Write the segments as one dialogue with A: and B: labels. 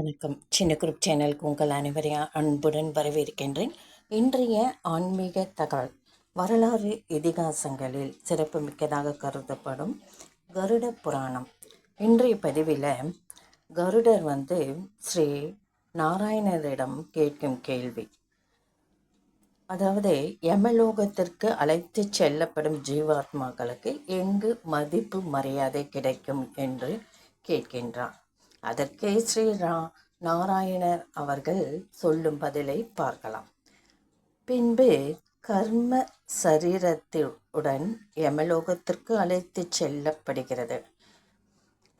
A: வணக்கம். சின்ன குரூப் சேனலுக்கு உங்கள் அனைவரையும் அன்புடன் வரவேற்கின்றேன். இன்றைய ஆன்மீக தகவல். வரலாறு இதிகாசங்களில் சிறப்புமிக்கதாக கருதப்படும் கருட புராணம். இன்றைய பதிவில் கருடர் வந்து ஸ்ரீ நாராயணரிடம் கேட்கும் கேள்வி. அதாவது யமலோகத்திற்கு அழைத்து செல்லப்படும் ஜீவாத்மாக்களுக்கு எங்கு மதிப்பு மரியாதை கிடைக்கும் என்று கேட்கின்றார். அதற்கே ஸ்ரீ ரா நாராயணர் அவர்கள் சொல்லும் பதிலை பார்க்கலாம். பின்பு கர்ம சரீரத்துடன் யமலோகத்திற்கு அழைத்து செல்லப்படுகிறது.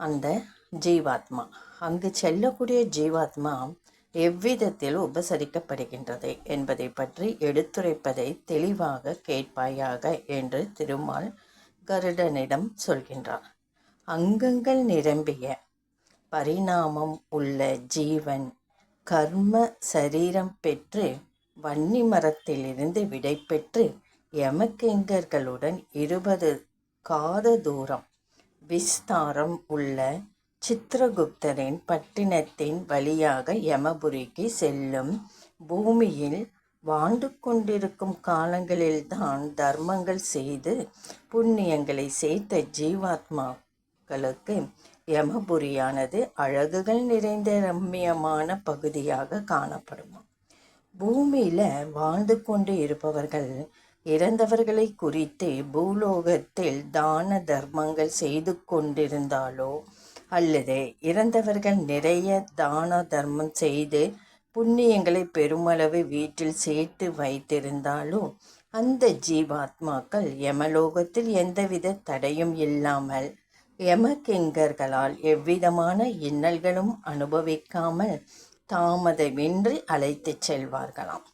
A: அந்த ஜீவாத்மா. அங்கு செல்லக்கூடிய ஜீவாத்மா எவ்விதத்தில் உபசரிக்கப்படுகின்றது என்பதை பற்றி எடுத்துரைப்பதை தெளிவாக கேட்பாயாக என்று திருமால் கருடனிடம் சொல்கின்றார். அங்கங்கள் நிரம்பிய பரிணாமம் உள்ள ஜீவன் கர்ம சரீரம் பெற்று வன்னி மரத்திலிருந்து விடை பெற்று யமகிங்கர்களுடன் இருபது காத தூரம் விஸ்தாரம் உள்ள சித்திரகுப்தரின் பட்டினத்தின் வழியாக யமபுரிக்கு செல்லும் பூமியில் வாழ்ந்து கொண்டிருக்கும் காலங்களில்தான் தர்மங்கள் செய்து புண்ணியங்களை சேர்த்த ஜீவாத்மாக்களுக்கு யமபுரியானது அழகுகள் நிறைந்த ரம்மியமான பகுதியாக காணப்படும்? பூமியில் வாழ்ந்து கொண்டு இருப்பவர்கள் இறந்தவர்களை குறித்து பூலோகத்தில் தான தர்மங்கள் செய்து கொண்டிருந்தாலோ அல்லது இறந்தவர்கள் நிறைய தான தர்மம் செய்து புண்ணியங்களை பெருமளவு வீட்டில் சேர்த்து வைத்திருந்தாலோ அந்த ஜீவாத்மாக்கள் யமலோகத்தில் எந்தவித தடையும் இல்லாமல் யமகிங்கர்களால் எவ்விதமான இன்னல்களும் அனுபவிக்காமல் தாமதமின்றி அழைத்துச் செல்வார்களாம்.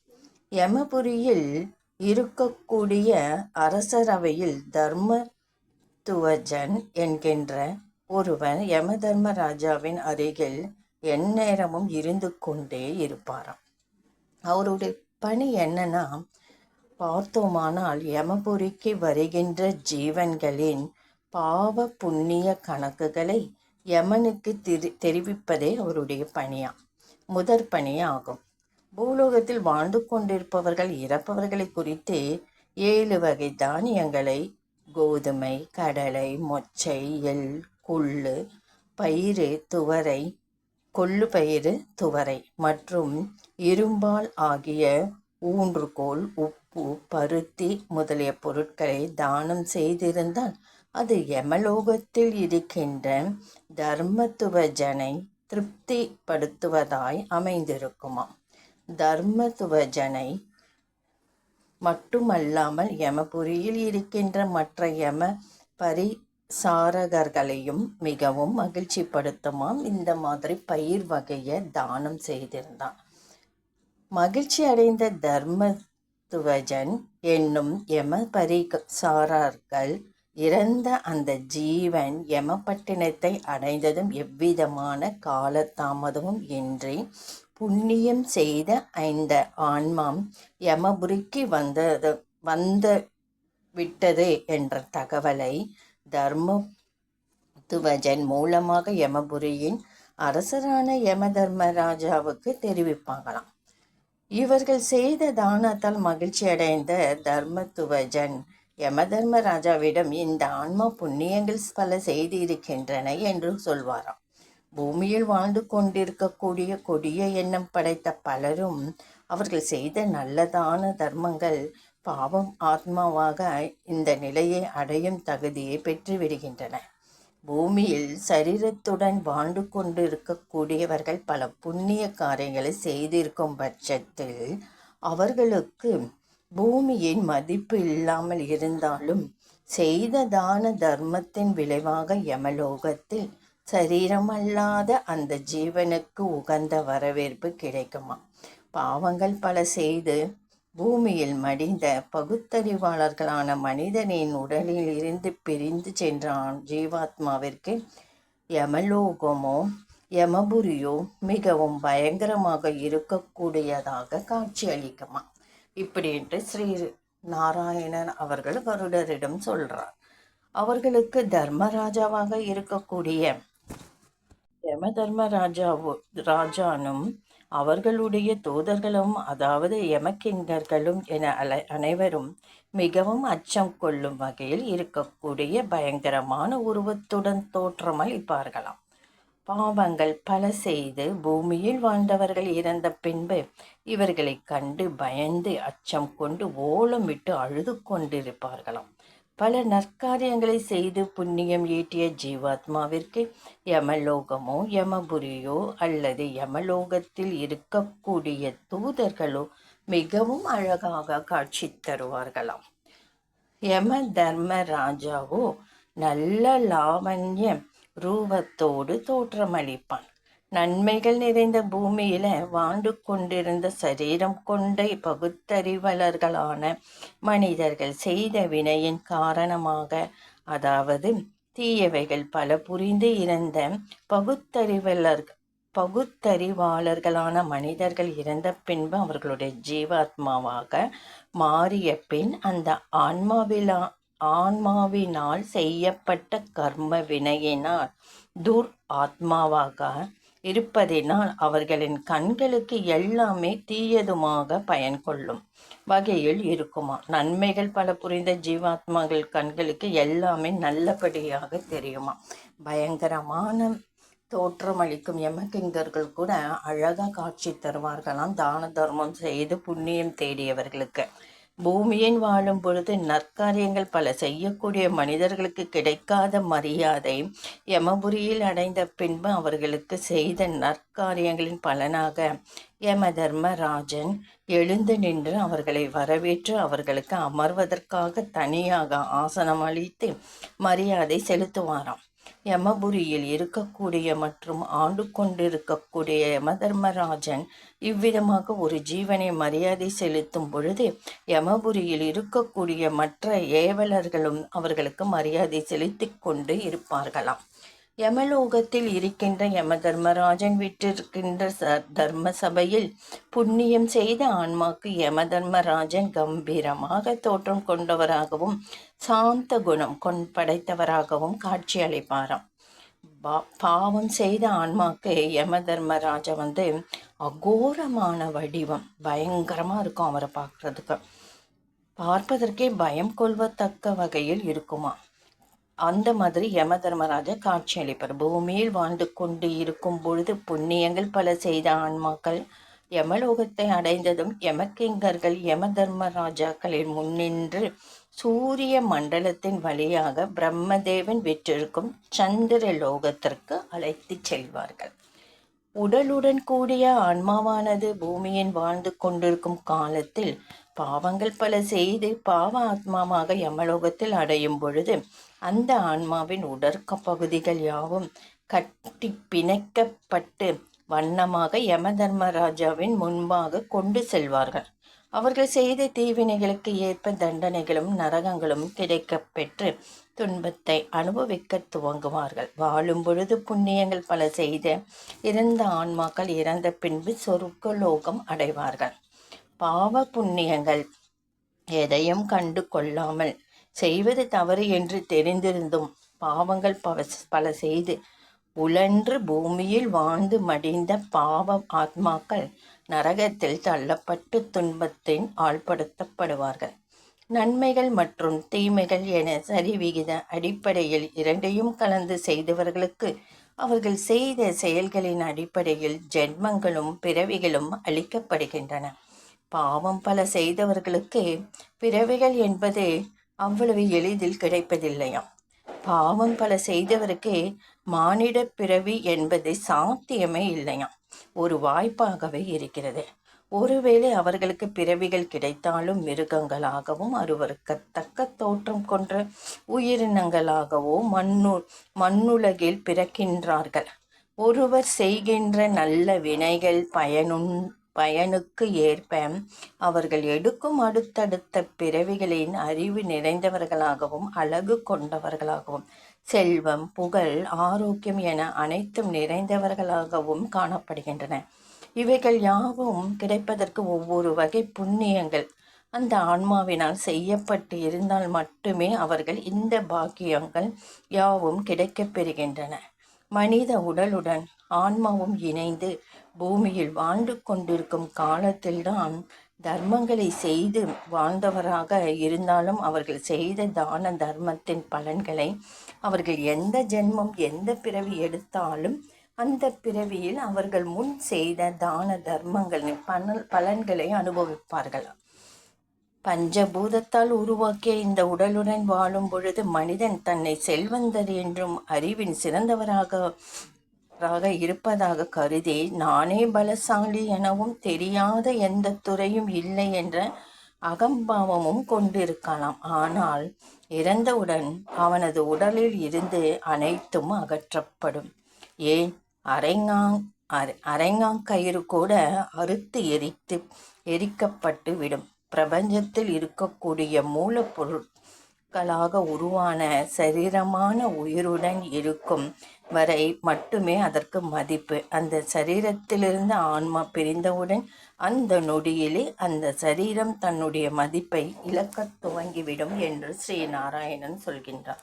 A: யமபுரியில் இருக்கக்கூடிய அரசரவையில் தர்மத்துவஜன் என்கின்ற ஒருவன் யம தர்மராஜாவின் அருகில் எந்நேரமும் இருந்து கொண்டே இருப்பாராம். அவருடைய பணி என்னன்னா பார்த்தோமானால் யமபுரிக்கு வருகின்ற ஜீவன்களின் பாவ புண்ணிய கணக்குகளை யமனுக்கு தெரி தெரிவிப்பதே அவருடைய பணியா முதற் பணியாகும். பூலோகத்தில் வாழ்ந்து கொண்டிருப்பவர்கள் இறப்பவர்களை குறித்து ஏழு வகை தானியங்களை கோதுமை கடலை மொச்சை எள் கொள்ளு பயிறு துவரை கொள்ளு பயிறு துவரை மற்றும் இரும்பால் ஆகிய ஊன்றுகோல் உப்பு பருத்தி முதலிய பொருட்களை தானம் செய்திருந்தால் அது யமலோகத்தில் இருக்கின்ற தர்மத்துவஜனை திருப்திப்படுத்துவதாய் அமைந்திருக்குமாம். தர்மத்துவஜனை மட்டுமல்லாமல் யமபுரியில் இருக்கின்ற மற்ற யம பரிசாரகர்களையும் மிகவும் மகிழ்ச்சிப்படுத்துமாம். இந்த மாதிரி பயிர் வகையை தானம் செய்திருந்தான். மகிழ்ச்சி அடைந்த தர்மத்துவஜன் என்னும் யம பரிசாரர்கள் இறந்த அந்த ஜீவன் யமப்பட்டினத்தை அடைந்ததும் எவ்விதமான காலதாமதமும் இன்றி புண்ணியம் செய்த இந்த ஆன்மாம் யமபுரிக்கு வந்தது வந்த விட்டது என்ற தகவலை தர்மத்துவஜன் மூலமாக யமபுரியின் அரசரான யம தர்மராஜாவுக்கு தெரிவிப்பாங்களாம். இவர்கள் செய்த தானத்தால் மகிழ்ச்சி அடைந்த தர்மத்துவஜன் யமதர்மராஜாவிடம் இந்த ஆன்மா புண்ணியங்கள் பல செய்திருக்கின்றன என்று சொல்வாராம். பூமியில் வாழ்ந்து கொண்டிருக்கக்கூடிய கொடிய எண்ணம் படைத்த பலரும் அவர்கள் செய்த நல்லதான தர்மங்கள் பாவம் ஆத்மாவாக இந்த நிலையை அடையும் தகுதியை பெற்று விடுகின்றன. பூமியில் சரீரத்துடன் வாழ்ந்து கொண்டு இருக்கக்கூடியவர்கள் பல புண்ணிய காரியங்களை செய்திருக்கும் பட்சத்தில் அவர்களுக்கு பூமியின் மதிப்பு இல்லாமல் இருந்தாலும் செய்த தான தர்மத்தின் விளைவாக யமலோகத்தில் சரீரமல்லாத அந்த ஜீவனுக்கு உகந்த வரவேற்பு கிடைக்குமா? பாவங்கள் பல செய்து பூமியில் மடிந்த பகுத்தறிவாளர்களான மனிதனின் உடலில் இருந்து பிரிந்து சென்ற ஜீவாத்மாவிற்கு யமலோகமோ யமபுரியோ மிகவும் பயங்கரமாக இருக்கக்கூடியதாக காட்சியளிக்குமா? இப்படி என்று ஸ்ரீ நாராயணன் அவர்கள் வருடரிடம் சொல்றார். அவர்களுக்கு தர்மராஜாவாக இருக்கக்கூடிய யம ராஜாவோ ராஜானும் அவர்களுடைய தூதர்களும் அதாவது யமகிங்கர்களும் என அலை அனைவரும் மிகவும் அச்சம் கொள்ளும் வகையில் இருக்கக்கூடிய பயங்கரமான உருவத்துடன் தோற்றமளிப்பார்களாம். பாவங்கள் பல செய்து பூமியில் வாழ்ந்தவர்கள் இறந்த பின்பு இவர்களைக் கண்டு பயந்து அச்சம் கொண்டு ஓலமிட்டு அழுது கொண்டிருப்பார்களாம். பல நற்காரியங்களை செய்து புண்ணியம் ஈட்டிய ஜீவாத்மாவிற்கு யமலோகமோ யமபுரியோ அல்லது யமலோகத்தில் இருக்கக்கூடிய தூதர்களோ மிகவும் அழகாக காட்சி தருவார்களாம். யம தர்ம ராஜாவோ நல்ல லாவண்யம் ரூபத்தோடு தோற்றமளிப்பான். நன்மைகள் நிறைந்த பூமியில வாழ்ந்து கொண்டிருந்த சரீரம் கொண்ட பகுத்தறிவலர்களான மனிதர்கள் செய்த வினையின் காரணமாக அதாவது தீயவைகள் பல புரிந்து இருந்த பகுத்தறிவலர் பகுத்தறிவாளர்களான மனிதர்கள் இறந்த பின்பு அவர்களுடைய ஜீவாத்மாவாக மாறிய பின் அந்த ஆன்மாவிலா ஆன்மாவினால் செய்யப்பட்ட கர்ம வினையினால் துர் ஆத்மாவாக இருப்பதினால் அவர்களின் கண்களுக்கு எல்லாமே தீயதுமாக பயன் கொள்ளும் வகையில் இருக்குமா. நன்மைகள் பல புரிந்த ஜீவாத்மாக்கள் கண்களுக்கு எல்லாமே நல்லபடியாக தெரியுமா. பயங்கரமான தோற்றமளிக்கும் யமகிங்கர்கள் கூட அழகாக காட்சி தருவார்களாம். தான தர்மம் செய்து புண்ணியம் தேடியவர்களுக்கு. பூமியின் வாழும் பொழுது நற்காரியங்கள் பல செய்யக்கூடிய மனிதர்களுக்கு கிடைக்காத மரியாதை. யமபுரியில் அடைந்த பின்பு அவர்களுக்கு செய்த நற்காரியங்களின் பலனாக யமதர்மராஜன் எழுந்து நின்று அவர்களை வரவேற்று அவர்களுக்கு அமர்வதற்காக தனியாக ஆசனம் அளித்து மரியாதை செலுத்துவாராம். யமபுரியில் இருக்கக்கூடிய மற்றும் ஆண்டு கொண்டிருக்கக்கூடிய யமதர்மராஜன் இவ்விதமாக ஒரு ஜீவனை மரியாதை செலுத்தும் பொழுது யமபுரியில் இருக்கக்கூடிய மற்ற ஏவலர்களும் அவர்களுக்கு மரியாதை செலுத்தி கொண்டு இருப்பார்களாம். யமலோகத்தில் இருக்கின்ற யம தர்மராஜன் விட்டிருக்கின்ற ச தர்ம சபையில் புண்ணியம் செய்த ஆன்மாக்கு யம தர்மராஜன் கம்பீரமாக தோற்றம் கொண்டவராகவும் சாந்த குணம் கொண் படைத்தவராகவும் காட்சி அளிப்பாராம் பாவம் செய்த ஆன்மாக்கு யம தர்மராஜா வந்து அகோரமான வடிவம். பயங்கரமாக இருக்கும் அவரை பார்க்குறதுக்கு. பார்ப்பதற்கே பயம் கொள்வத்தக்க வகையில் இருக்குமா? அந்த மாதிரி யம தர்மராஜா காட்சி அளிப்பார் பூமியில் வாழ்ந்து கொண்டு இருக்கும் பொழுது புண்ணியங்கள் பல செய்த ஆன்மாக்கள் யமலோகத்தை அடைந்ததும் யமக்கிங்கர்கள் யம தர்மராஜாக்களின் முன்னின்று சூரிய மண்டலத்தின் வழியாக பிரம்மதேவன் விற்றிருக்கும் சந்திர லோகத்திற்கு அழைத்து செல்வார்கள். உடலுடன் கூடிய ஆன்மாவானது பூமியின் வாழ்ந்து கொண்டிருக்கும் காலத்தில் பாவங்கள் பல செய்து பாவ ஆத்மாவாக யமலோகத்தில் அடையும் பொழுது அந்த ஆன்மாவின் உடற்க பகுதிகள் யாவும் கட்டி பிணைக்கப்பட்டு வண்ணமாக யம தர்மராஜாவின் முன்பாக கொண்டு செல்வார்கள். அவர்கள் செய்த தீவினைகளுக்கு ஏற்ப தண்டனைகளும் நரகங்களும் கிடைக்கப் பெற்று துன்பத்தை அனுபவிக்க துவங்குவார்கள். வாழும் பொழுது புண்ணியங்கள் பல செய்த இறந்த ஆன்மாக்கள் இறந்த பின்பு சொருக்க லோகம் அடைவார்கள். பாவ புண்ணியங்கள் எதையும் கண்டு கொள்ளாமல் செய்வது தவறு என்று தெரிந்திருந்தும் பாவங்கள் பல செய்து உழன்று பூமியில் வாழ்ந்து மடிந்த பாவ ஆத்மாக்கள் நரகத்தில் தள்ளப்பட்டு துன்பத்தின் ஆள்படுத்தப்படுவார்கள். நன்மைகள் மற்றும் தீமைகள் என சரிவிகித அடிப்படையில் இரண்டையும் கலந்து செய்தவர்களுக்கு அவர்கள் செய்த செயல்களின் அடிப்படையில் ஜென்மங்களும் பிறவிகளும் அளிக்கப்படுகின்றன. பாவம் பல செய்தவர்களுக்கு பிறவிகள் என்பது அவ்வளவு எளிதில் கிடைப்பதில்லையாம். பாவம் பல செய்தவருக்கு மானிட பிறவி என்பது சாத்தியமே இல்லையாம். ஒரு வாய்ப்பாகவே இருக்கிறது. ஒருவேளை அவர்களுக்கு பிறவிகள் கிடைத்தாலும் மிருகங்களாகவும் அருவருக்கத்தக்க தோற்றம் கொன்ற உயிரினங்களாகவோ மண்ணு மண்ணுலகில் பிறக்கின்றார்கள். ஒருவர் செய்கின்ற நல்ல வினைகள் பயனுண் பயனுக்கு ஏற்ப அவர்கள் எடுக்கும் அடுத்தடுத்த பிறவிகளின் அறிவு நிறைந்தவர்களாகவும் அழகு கொண்டவர்களாகவும் செல்வம் புகழ் ஆரோக்கியம் என அனைத்தும் நிறைந்தவர்களாகவும் காணப்படுகின்றன. இவைகள் யாவும் கிடைப்பதற்கு ஒவ்வொரு வகை புண்ணியங்கள். அந்த ஆன்மாவினால் செய்யப்பட்டு இருந்தால் மட்டுமே அவர்கள் இந்த பாக்கியங்கள் யாவும் கிடைக்கப் பெறுகின்றன. மனித உடலுடன் ஆன்மாவும் இணைந்து பூமியில் வாழ்ந்து கொண்டிருக்கும் காலத்தில்தான் தர்மங்களை செய்து வாழ்ந்தவராக இருந்தாலும் அவர்கள் செய்த தான தர்மத்தின் பலன்களை அவர்கள் எந்த ஜென்மம் எந்த பிறவி எடுத்தாலும் அந்த பிறவியில் அவர்கள் முன் செய்த தான தர்மங்களின் பலன் பலன்களை அனுபவிப்பார்கள். பஞ்சபூதத்தால் உருவாக்கிய இந்த உடலுடன் வாழும் பொழுது மனிதன் தன்னை செல்வந்தர் என்றும் அறிவின் சிறந்தவராக ராக இருப்பதாக கருதி நானே பலசாலி எனவும் தெரியாத எந்த துறையும் இல்லை என்ற அகம்பாவமும் கொண்டிருக்கலாம். ஆனால் இறந்தவுடன் அவனது உடலில் இருந்து அனைத்தும் அகற்றப்படும். ஏன்? அரைங்காங் அரைங்காங்கயிறு கூட அறுத்து எரித்து எரிக்கப்பட்டு விடும். பிரபஞ்சத்தில் இருக்கக்கூடிய மூலப்பொருள் அணுக்களாக உருவான சரீரமான உயிருடன் இருக்கும் வரை மட்டுமே அதற்கு மதிப்பு. அந்த சரீரத்திலிருந்து ஆன்மா பிரிந்தவுடன் அந்த நொடியிலே அந்த சரீரம் தன்னுடைய மதிப்பை இழக்கத் துவங்கிவிடும் என்று ஸ்ரீ நாராயணன் சொல்கின்றார்.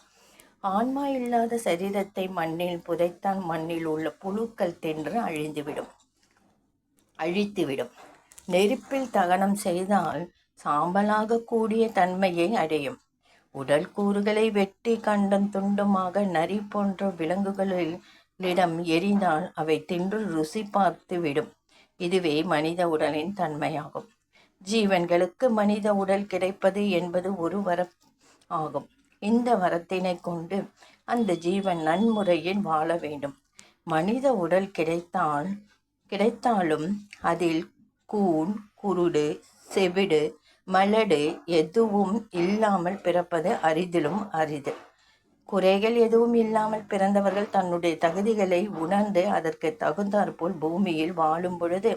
A: ஆன்மா இல்லாத சரீரத்தை மண்ணில் புதைத்தான் மண்ணில் உள்ள புழுக்கள் தின்று அழிந்துவிடும். அழித்துவிடும். நெருப்பில் தகனம் செய்தால் சாம்பலாக கூடிய தன்மையை அடையும். உடல் கூறுகளை வெட்டி கண்டம் துண்டுமாக நரி போன்ற விலங்குகளிடம் எரிந்தால் அவை தின்று ருசி பார்த்து விடும். இதுவே மனித உடலின் தன்மையாகும். ஜீவன்களுக்கு மனித உடல் கிடைப்பது என்பது ஒரு வரம் ஆகும். இந்த வரத்தினை கொண்டு அந்த ஜீவன் நன்முறையில் வாழ வேண்டும். மனித உடல் கிடைத்தால் கிடைத்தாலும் அதில் கூண் குருடு செவிடு மலடு எதுவும் இல்லாமல் பிறப்பது அரிதிலும் அரிது. குறைகள் எதுவும் இல்லாமல் பிறந்தவர்கள் தன்னுடைய தகுதிகளை உணர்ந்து அதற்கு தகுந்தாற்போல் பூமியில் வாழும் பொழுது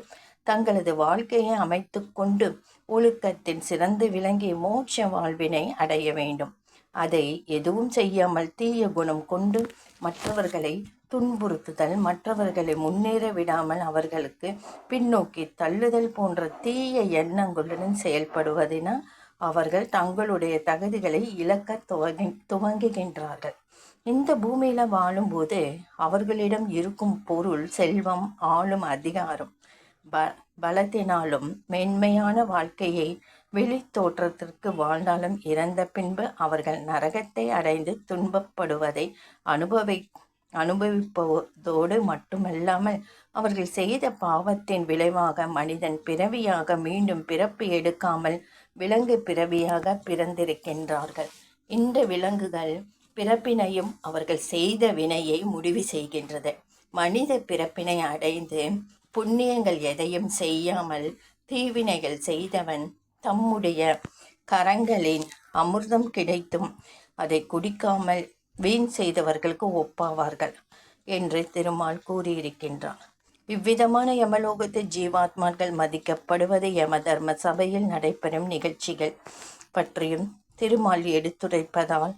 A: தங்களது வாழ்க்கையை அமைத்து கொண்டு ஒழுக்கத்தின் சிறந்து விளங்கிய மோட்ச வாழ்வினை அடைய வேண்டும். அதை எதுவும் செய்யாமல் தீய குணம் கொண்டு மற்றவர்களை துன்புறுத்துதல் மற்றவர்களை முன்னேற விடாமல் அவர்களுக்கு பின்னோக்கி தள்ளுதல் போன்ற தீய எண்ணங்களுடன் செயல்படுவதினால் அவர்கள் தங்களுடைய தகுதிகளை இழக்க துவங்கி துவங்குகின்றார்கள். இந்த பூமியில் வாழும்போது அவர்களிடம் இருக்கும் பொருள் செல்வம் ஆளும் அதிகாரம் ப பலத்தினாலும் மென்மையான வாழ்க்கையை வெளி தோற்றத்திற்கு வாழ்ந்தாலும் இறந்த பின்பு அவர்கள் நரகத்தை அடைந்து துன்பப்படுவதை அனுபவி அனுபவிப்பதோடு மட்டுமல்லாமல் அவர்கள் செய்த பாவத்தின் விளைவாக மனிதன் பிறவியாக மீண்டும் பிறப்பு எடுக்காமல் விலங்கு பிறவியாக பிறந்திருக்கின்றார்கள். இந்த விலங்குகள் பிறப்பினையும் அவர்கள் செய்த வினையை முடிவு செய்கின்றது. மனித பிறப்பினை அடைந்து புண்ணியங்கள் எதையும் செய்யாமல் தீவினைகள் செய்தவன் தம்முடைய கரங்களின் அமிர்தம் கிடைத்தும் அதை குடிக்காமல் வீண் செய்தவர்களுக்கு ஒப்பாவார்கள் என்று திருமால் கூறியிருக்கின்றார் இவ்விதமான யமலோகத்தில் ஜீவாத்மார்கள் மதிக்கப்படுவது யம தர்ம சபையில் நடைபெறும் நிகழ்ச்சிகள் பற்றியும் திருமால் எடுத்துரைப்பதால்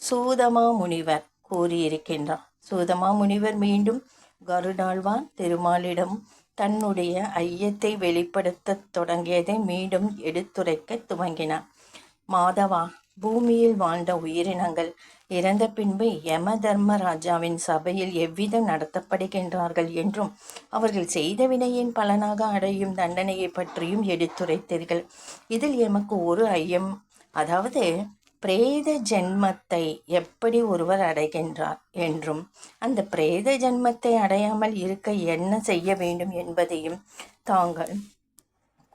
A: சூதமா முனிவர் கூறியிருக்கின்றார். சூதமா முனிவர் மீண்டும் கருடாழ்வான் திருமாலிடம் தன்னுடைய ஐயத்தை வெளிப்படுத்தத் தொடங்கியதை மீண்டும் எடுத்துரைக்க துவங்கினார். மாதவா பூமியில் வாழ்ந்த உயிரினங்கள் இறந்த பின்பு யம தர்மராஜாவின் சபையில் எவ்விதம் நடத்தப்படுகின்றார்கள் என்றும் அவர்கள் செய்த வினையின் பலனாக அடையும் தண்டனையை பற்றியும் எடுத்துரைத்தீர்கள். இதில் எமக்கு ஒரு ஐயம் அதாவது பிரேத ஜென்மத்தை எப்படி ஒருவர் அடைகின்றார் என்றும் அந்த பிரேத ஜென்மத்தை அடையாமல் இருக்க என்ன செய்ய வேண்டும் என்பதையும் தாங்கள்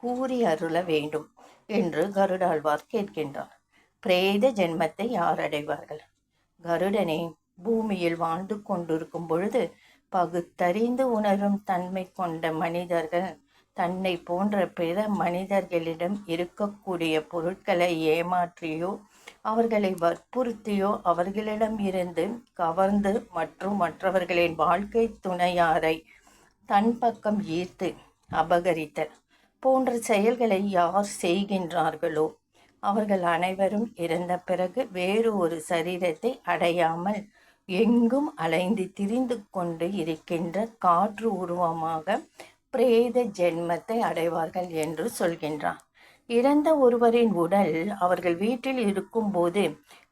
A: கூறி அருள வேண்டும் என்று கருடாழ்வார் கேட்கின்றார். பிரேத ஜென்மத்தை யார் அடைவார்கள்? கருடனே பூமியில் வாழ்ந்து கொண்டிருக்கும் பொழுது பகுத்தறிந்து உணரும் தன்மை கொண்ட மனிதர்கள் தன்னை போன்ற பிற மனிதர்களிடம் இருக்கக்கூடிய பொருட்களை ஏமாற்றியோ அவர்களை வற்புறுத்தியோ அவர்களிடம் இருந்து கவர்ந்து மற்றும் மற்றவர்களின் வாழ்க்கை துணையாரை தன் பக்கம் ஈர்த்து அபகரித்தல் போன்ற செயல்களை யார் செய்கின்றார்களோ அவர்கள் அனைவரும் இறந்த பிறகு வேறு ஒரு சரீரத்தை அடையாமல் எங்கும் அலைந்து திரிந்து கொண்டு இருக்கின்ற காற்று உருவமாக பிரேத ஜென்மத்தை அடைவார்கள் என்று சொல்கின்றார். இறந்த ஒருவரின் உடல் அவர்கள் வீட்டில் இருக்கும்போது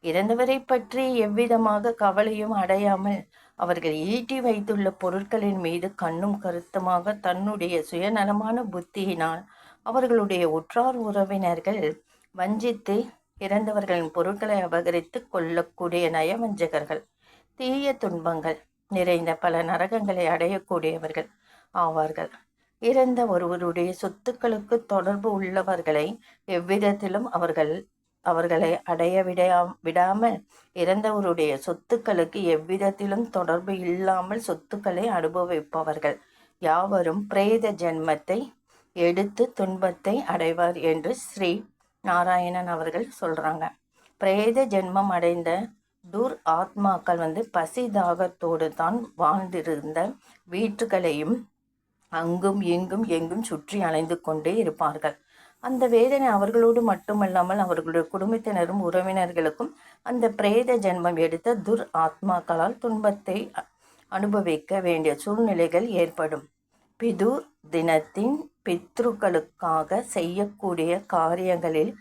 A: இறந்தவரை பற்றி எவ்விதமாக கவலையும் அடையாமல் அவர்கள் ஈட்டி வைத்துள்ள பொருட்களின் மீது கண்ணும் கருத்துமாக தன்னுடைய சுயநலமான புத்தியினால் அவர்களுடைய உற்றார் உறவினர்கள் வஞ்சித்து இறந்தவர்களின் பொருட்களை அபகரித்து கொள்ளக்கூடிய நயவஞ்சகர்கள் தீய துன்பங்கள் நிறைந்த பல நரகங்களை அடையக்கூடியவர்கள் ஆவார்கள். இறந்த ஒருவருடைய சொத்துக்களுக்கு தொடர்பு உள்ளவர்களை எவ்விதத்திலும் அவர்கள் அவர்களை அடைய விடையா விடாமல் இறந்தவருடைய சொத்துக்களுக்கு எவ்விதத்திலும் தொடர்பு இல்லாமல் சொத்துக்களை அனுபவிப்பவர்கள். யாவரும் பிரேத ஜென்மத்தை எடுத்து துன்பத்தை அடைவார் என்று ஸ்ரீ நாராயணன் அவர்கள் சொல்கிறாங்க பிரேத ஜென்மம் அடைந்த துர் ஆத்மாக்கள் வந்து பசி தாகத்தோடு தான் வாழ்ந்திருந்த வீட்டுகளையும் அங்கும் இங்கும் எங்கும் சுற்றி அலைந்து கொண்டே இருப்பார்கள். அந்த வேதனை அவர்களோடு மட்டுமல்லாமல் அவர்களுடைய குடும்பத்தினரும் உறவினர்களுக்கும் அந்த பிரேத ஜென்மம் எடுத்த துர் ஆத்மாக்களால் துன்பத்தை அனுபவிக்க வேண்டிய சூழ்நிலைகள் ஏற்படும். பிது தினத்தின் பித்ருக்களுக்காக செய்யக்கூடிய காரியங்களில்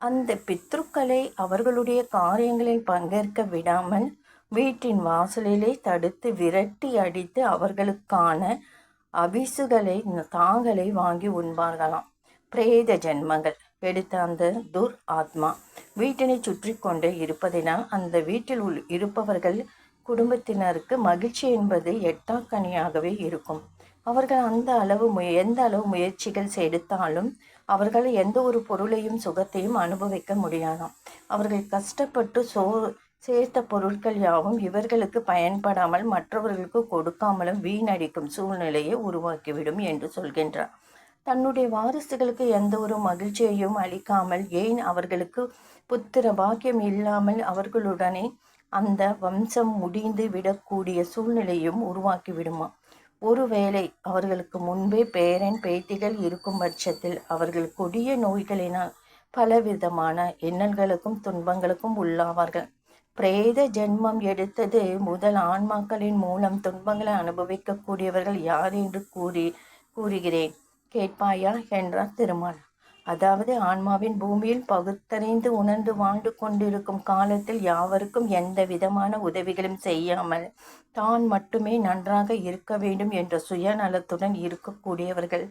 A: அந்த பித்ருக்களை அவர்களுடைய காரியங்களில் பங்கேற்க விடாமல் வீட்டின் வாசலிலே தடுத்து விரட்டி அடித்து அவர்களுக்கான அவிசுகளை தாங்களே வாங்கி உண்பார்களாம். பிரேத ஜென்மங்கள். எடுத்த அந்த துர் ஆத்மா வீட்டினை சுற்றி கொண்டு இருப்பதினால் அந்த வீட்டில் உள் இருப்பவர்கள் குடும்பத்தினருக்கு மகிழ்ச்சி என்பது எட்டாக்கனியாகவே இருக்கும். அவர்கள் அந்த அளவு முய எந்த அளவு முயற்சிகள் எடுத்தாலும் அவர்கள் எந்த ஒரு பொருளையும் சுகத்தையும் அனுபவிக்க முடியாதாம். அவர்கள் கஷ்டப்பட்டு சோ சேர்த்த பொருட்கள் யாவும் இவர்களுக்கு பயன்படாமல் மற்றவர்களுக்கு கொடுக்காமலும் வீணடிக்கும் சூழ்நிலையை உருவாக்கிவிடும் என்று சொல்கின்றார். தன்னுடைய வாரிசுகளுக்கு எந்த ஒரு மகிழ்ச்சியையும் அளிக்காமல் ஏன் அவர்களுக்கு புத்திர பாக்கியம் இல்லாமல் அவர்களுடனே அந்த வம்சம் முடிந்து விடக்கூடிய சூழ்நிலையும் உருவாக்கி விடுமா ஒருவேளை அவர்களுக்கு முன்பே பேரன் பேத்திகள் இருக்கும் பட்சத்தில் அவர்கள் கொடிய நோய்களினால் பலவிதமான எண்ணல்களுக்கும் துன்பங்களுக்கும் உள்ளாவார்கள். பிரேத ஜென்மம் எடுத்தது முதல் ஆன்மாக்களின் மூலம் துன்பங்களை அனுபவிக்கக்கூடியவர்கள் யார் என்று கூறி கூறுகிறேன். கேட்பாயா என்றார் திருமால். அதாவது ஆன்மாவின் பூமியில் பகுத்தறிந்து உணர்ந்து வாழ்ந்து கொண்டிருக்கும் காலத்தில் யாவருக்கும் எந்த விதமான உதவிகளும் செய்யாமல் தான் மட்டுமே நன்றாக இருக்க வேண்டும் என்ற சுயநலத்துடன் இருக்கக்கூடியவர்கள்.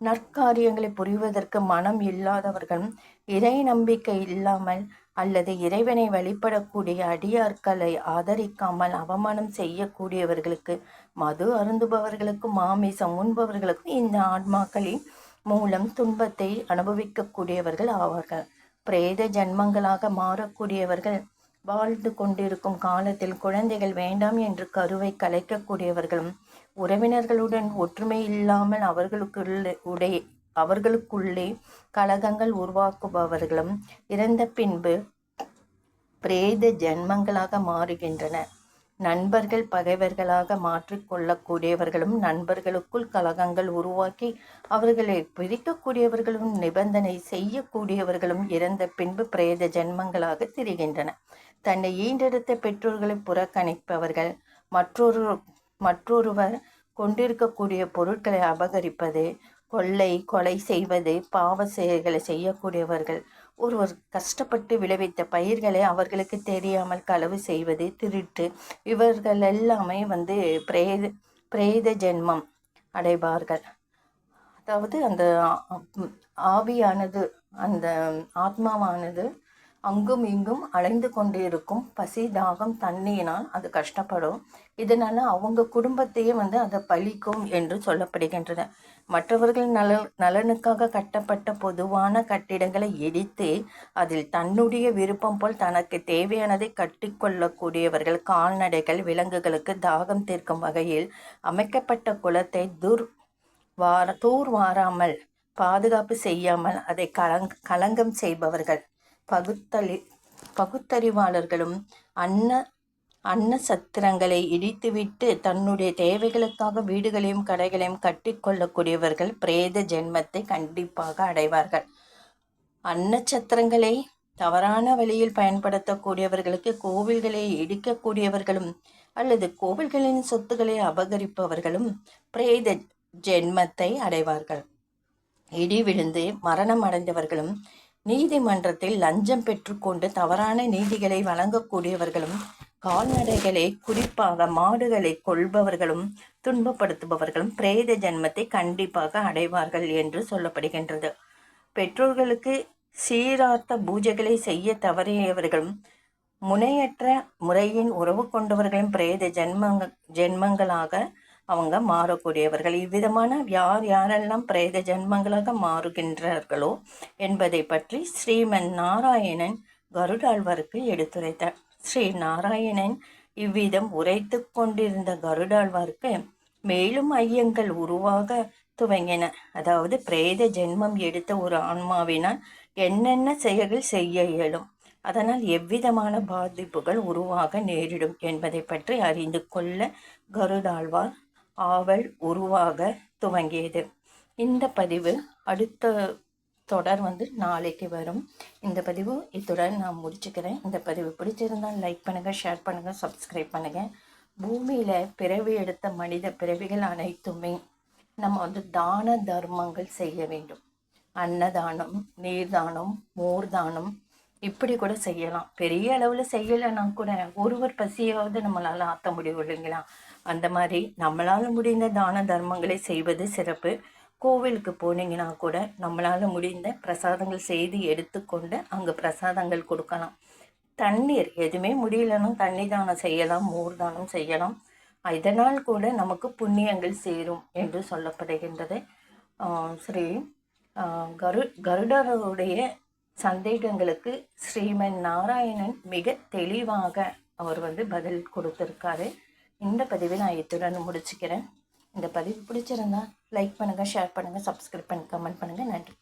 A: நற்காரியங்களை புரிவதற்கு மனம் இல்லாதவர்கள் இறை நம்பிக்கை இல்லாமல் அல்லது இறைவனை வழிபடக்கூடிய அடியார்களை ஆதரிக்காமல் அவமானம் செய்யக்கூடியவர்களுக்கு மது அருந்துபவர்களுக்கும் மாமிசம் உண்பவர்களுக்கும் இந்த ஆன்மாக்களின் மூலம் துன்பத்தை அனுபவிக்கக்கூடியவர்கள் ஆவார்கள். பிரேத ஜன்மங்களாக மாறக்கூடியவர்கள் வாழ்ந்து கொண்டிருக்கும் காலத்தில் குழந்தைகள் வேண்டாம் என்று கருவை கலைக்கக்கூடியவர்களும் உறவினர்களுடன் ஒற்றுமை இல்லாமல் அவர்களுக்குள்ளே உடைய அவர்களுக்குள்ளே கலகங்கள் உருவாக்குபவர்களும் இறந்த பின்பு பிரேத ஜென்மங்களாக மாறுகின்றன. நண்பர்கள் பகைவர்களாக மாற்றிக்கொள்ளக்கூடியவர்களும் நண்பர்களுக்குள் கலகங்கள் உருவாக்கி அவர்களை பிரிக்கக்கூடியவர்களும் நிபந்தனை செய்யக்கூடியவர்களும் இறந்த பின்பு பிரேத ஜென்மங்களாக திரிகின்றன. தன்னை ஈண்டெடுத்த பெற்றோர்களை புறக்கணிப்பவர்கள் மற்றொரு மற்றொருவர் கொண்டிருக்கக்கூடிய பொருட்களை அபகரிப்பது கொள்ளை கொலை செய்வது பாவ செயல்களை செய்யக்கூடியவர்கள். ஒருவர் கஷ்டப்பட்டு விளைவித்த பயிர்களை அவர்களுக்கு தெரியாமல் களவு செய்வது திருட்டு. இவர்கள் எல்லாமே வந்து பிரேத பிரேத ஜென்மம் அடைவார்கள். அதாவது அந்த ஆவியானது அந்த ஆத்மாவானது அங்கும் இங்கும் அலைந்து கொண்டிருக்கும் பசி தாகம் தண்ணியினால் அது கஷ்டப்படும். இதனால் அவங்க குடும்பத்தையே வந்து அதை பழிக்கும் என்று சொல்லப்படுகின்றன மற்றவர்கள் நல நலனுக்காக கட்டப்பட்ட பொதுவான கட்டிடங்களை இடித்து அதில் தன்னுடைய விருப்பம் போல் தனக்கு தேவையானதை கட்டிக்கொள்ளக்கூடியவர்கள் கால்நடைகள் விலங்குகளுக்கு தாகம் தீர்க்கும் வகையில் அமைக்கப்பட்ட குளத்தை துர் வார தூர் வாராமல் பாதுகாப்பு செய்யாமல் அதை கலங் களங்கம் செய்பவர்கள். பகுத்தளி பகுத்தறிவாளர்களும் அன்ன அன்ன சத்திரங்களை இடித்துவிட்டு தன்னுடைய தேவைகளுக்காக வீடுகளையும் கடைகளையும் கட்டிக்கொள்ளக்கூடியவர்கள் பிரேத ஜென்மத்தை கண்டிப்பாக அடைவார்கள். அன்னச்சத்திரங்களை தவறான வழியில் பயன்படுத்தக்கூடியவர்களுக்கு கோவில்களை இடிக்கக்கூடியவர்களும் அல்லது கோவில்களின் சொத்துக்களை அபகரிப்பவர்களும் பிரேத ஜென்மத்தை அடைவார்கள். இடி விழுந்து மரணம் அடைந்தவர்களும் நீதிமன்றத்தில் லஞ்சம் பெற்றுக்கொண்டு தவறான நீதிகளை வழங்கக்கூடியவர்களும் கால்நடைகளை குறிப்பாக மாடுகளை கொள்பவர்களும் துன்பப்படுத்துபவர்களும் பிரேத ஜென்மத்தை கண்டிப்பாக அடைவார்கள் என்று சொல்லப்படுகின்றது. பெற்றோர்களுக்கு சீரார்த்த பூஜைகளை செய்ய தவறியவர்களும் முனையற்ற முறையின் உறவு கொண்டவர்களின் பிரேத ஜென்மங் ஜென்மங்களாக அவங்க மாறக்கூடியவர்கள். இவ்விதமான யார் யாரெல்லாம் பிரேத ஜென்மங்களாக மாறுகின்றார்களோ என்பதை பற்றி ஸ்ரீமன் நாராயணன் கருடாழ்வாருக்கு எடுத்துரைத்தார். ஸ்ரீ நாராயணன் இவ்விதம் உரைத்து கொண்டிருந்த கருடாழ்வாருக்கு மேலும் ஐயங்கள் உருவாக துவங்கின. அதாவது பிரேத ஜென்மம் எடுத்த ஒரு ஆன்மாவினால் என்னென்ன செயல்கள் செய்ய இயலும் அதனால் எவ்விதமான பாதிப்புகள் உருவாக நேரிடும் என்பதை பற்றி அறிந்து கொள்ள கருடாழ்வார் ஆவல் உருவாக துவங்கியது. இந்த பதிவு அடுத்த தொடர் வந்து நாளைக்கு வரும். இந்த பதிவு இத்துடன் நான் முடிச்சுக்கிறேன். இந்த பதிவு பிடிச்சிருந்தால் லைக் பண்ணுங்கள் ஷேர் பண்ணுங்கள் சப்ஸ்கிரைப் பண்ணுங்கள் பூமியில் பிறவி எடுத்த மனித பிறவிகள் அனைத்துமே நம்ம வந்து தான தர்மங்கள் செய்ய வேண்டும். அன்னதானம் நீர்தானம் மோர்தானம் இப்படி கூட செய்யலாம். பெரிய அளவில் செய்யலைன்னா கூட ஒருவர் பசியாவது நம்மளால் ஆற்ற முடியும் இல்லைங்களா? அந்த மாதிரி நம்மளால் முடிந்த தான தர்மங்களை செய்வது சிறப்பு. கோவிலுக்கு போனீங்கன்னா கூட நம்மளால் முடிந்த பிரசாதங்கள் செய்து எடுத்துக்கொண்டு அங்கே பிரசாதங்கள் கொடுக்கலாம். தண்ணீர் எதுவுமே முடியலன்னா தண்ணி தானம் செய்யலாம் மோர் தானம் செய்யலாம். இதனால் கூட நமக்கு புண்ணியங்கள் சேரும் என்று சொல்லப்படுகின்றது. ஸ்ரீ கரு கருடருடைய சந்தேகங்களுக்கு ஸ்ரீமன் நாராயணன் மிக தெளிவாக அவர் வந்து பதில் கொடுத்துருக்காரு. இந்த பதிவை நான் இத்துடன் முடிச்சுக்கிறேன். இந்த பதிவு பிடிச்சிருந்தா லைக் பண்ணுங்கள் ஷேர் பண்ணுங்கள் சப்ஸ்கிரைப் பண்ணி கமெண்ட் பண்ணுங்கள் நன்றி.